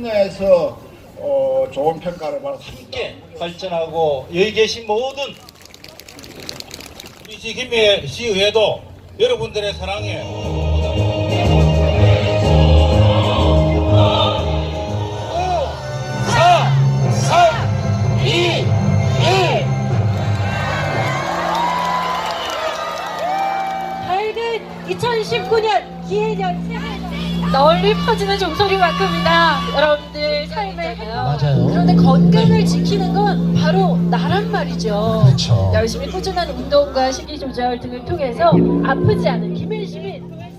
분야에서 어, 좋은 평가를 받았습니다. 함께 발전하고 여기 계신 모든 우리 시 김해 시의회도 여러분들의 사랑에 2, 1. 밝은 2019년 기해년 새해 널리 퍼지는 종소리만큼이나 여러분들 행 맞아요. 그런데 건강을 지키는 건 바로 나란 말이죠. 그렇죠. 열심히 꾸준한 운동과 식이 조절 등을 통해서 아프지 않은 시민